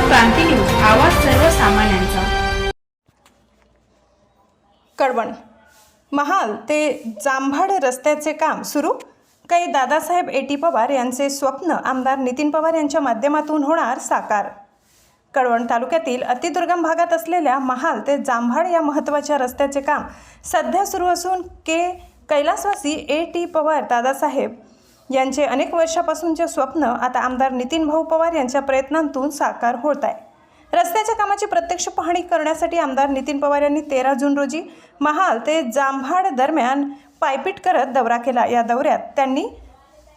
क्रांती news आवाज सर्वसामान्यांचा. कळवण. महाल ते जांभाड रस्त्याचे काम सुरू? काही दादासाहेब एटी पवार यांचे स्वप्न आमदार नितीन पवार यांच्या माध्यमातून होणार साकार. कळवण तालुक्यातील अतिदुर्गम भागात असलेल्या महाल ते जांभाड या महत्त्वाच्या रस्त्याचे काम सध्या सुरू असून के. कैलासवासी ए. टी. पवार दादासाहेब यांचे अनेक वर्षापासूनचे स्वप्न आता आमदार नितीन भाऊ पवार यांच्या प्रयत्नांतून साकार होत आहे. रस्त्याच्या कामाची प्रत्यक्ष पाहणी करण्यासाठी आमदार नितीन पवार यांनी तेरा जून रोजी महाल ते जांभाड दरम्यान पायपीट करत दौरा केला. या दौऱ्यात त्यांनी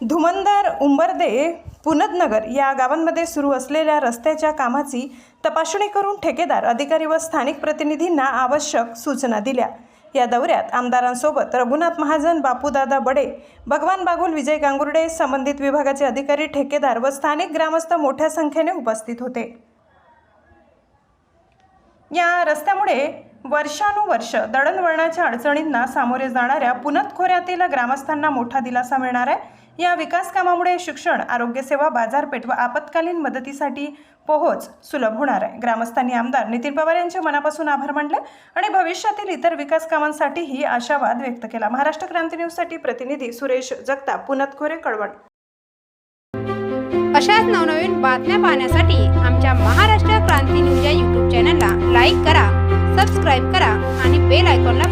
धुमंदर उंबरदे पुनदनगर या गावांमध्ये सुरू असलेल्या रस्त्याच्या कामाची तपासणी करून ठेकेदार अधिकारी व स्थानिक प्रतिनिधींना आवश्यक सूचना दिल्या. या दौऱ्यात आमदारांसोबत रघुनाथ महाजन बापूदादा बडे भगवान बागुल विजय गांगुर्डे संबंधित विभागाचे अधिकारी ठेकेदार व स्थानिक ग्रामस्थ मोठ्या संख्येने उपस्थित होते. या रस्त्यामुळे वर्षानुवर्ष दळणवळणाच्या अडचणींना सामोरे जाणाऱ्या पुनतखोऱ्यातील ग्रामस्थांना मोठा दिलासा मिळणार आहे. या विकास कामामुळे शिक्षण आरोग्यसेवा बाजारपेठ व आपत्कालीन मदतीसाठी पोहोच सुलभ होणार आहे. ग्रामस्थांनी आमदार नितीन पवार यांचे मनापासून आभार मानले आणि भविष्यातील इतर विकास कामांसाठीही आशावाद व्यक्त केला. महाराष्ट्र क्रांती न्यूजसाठी प्रतिनिधी सुरेश जगताप पुनतखोरे कळवण. अशाच नवनवीन बातम्या पाहण्यासाठी आमच्या महाराष्ट्र क्रांती न्यूज या यूट्यूब चॅनलला लाईक करा. सबस्क्राईब करा आणि बेल आयकॉनला